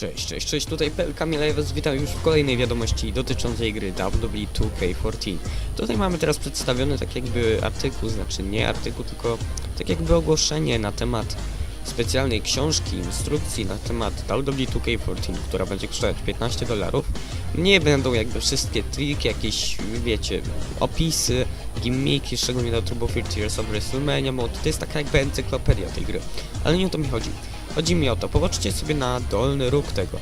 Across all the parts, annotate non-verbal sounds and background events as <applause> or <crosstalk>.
Cześć, cześć, cześć, tutaj Miele, was witam już w kolejnej wiadomości dotyczącej gry WWE 2K14. Tutaj mamy teraz przedstawiony tak jakby artykuł, znaczy nie artykuł, tylko tak jakby ogłoszenie na temat specjalnej książki, instrukcji na temat WWE 2K14, która będzie kosztować 15 dolarów. Nie będą jakby wszystkie triki, jakieś, wiecie, opisy, gimmiki, szczególnie do trybu 30 Years of WrestleMania Mode. To jest taka jakby encyklopedia tej gry. Ale nie o to mi chodzi. Chodzi mi o to, popatrzcie sobie na dolny róg tego.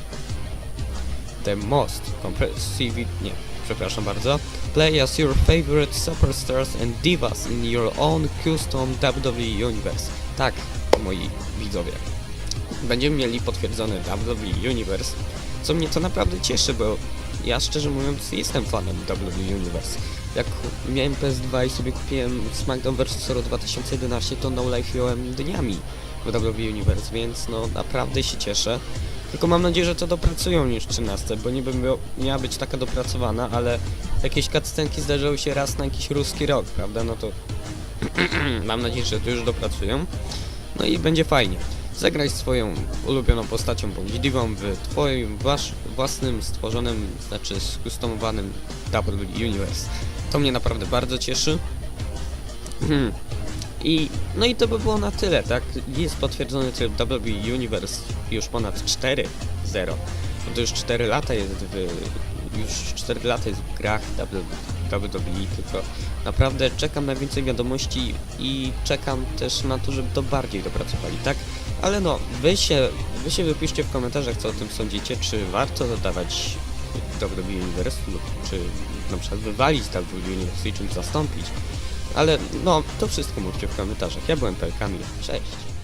The most comprehensive, nie, przepraszam bardzo. Play as your favorite superstars and divas in your own custom WWE Universe. Tak, moi widzowie. Będziemy mieli potwierdzony WWE Universe, co mnie to naprawdę cieszy, bo ja szczerze mówiąc jestem fanem WWE Universe. Jak miałem PS2 i sobie kupiłem SmackDown vs. Raw 2011, to No Life dniami w WWE Universe, więc no naprawdę się cieszę. Tylko mam nadzieję, że to dopracują niż 13, bo niby miał- miała być taka dopracowana, ale jakieś cutscenki zdarzały się raz na jakiś ruski rok, prawda? No to <clears throat> mam nadzieję, że to już dopracują. No i będzie fajnie. Zagraj swoją ulubioną postacią bądź diwą w twoim wasz, własnym stworzonym, znaczy skustomowanym WWE Universe. To mnie naprawdę bardzo cieszy. <clears throat> I no i to by było na tyle, tak? Jest potwierdzony tryb WWE Universe już ponad 4.0. No to już 4 lata jest w już 4 lata jest w grach WWE, tylko naprawdę czekam na więcej wiadomości i czekam też na to, żeby to bardziej dopracowali, tak? Ale no, wy się, wy się wypiszcie w komentarzach, co o tym sądzicie, czy warto dodawać WWE Universe, lub czy na przykład wywalić WWE Universe i czymś zastąpić. Ale no, to wszystko mówcie w komentarzach. Ja byłem Pelkami. Cześć.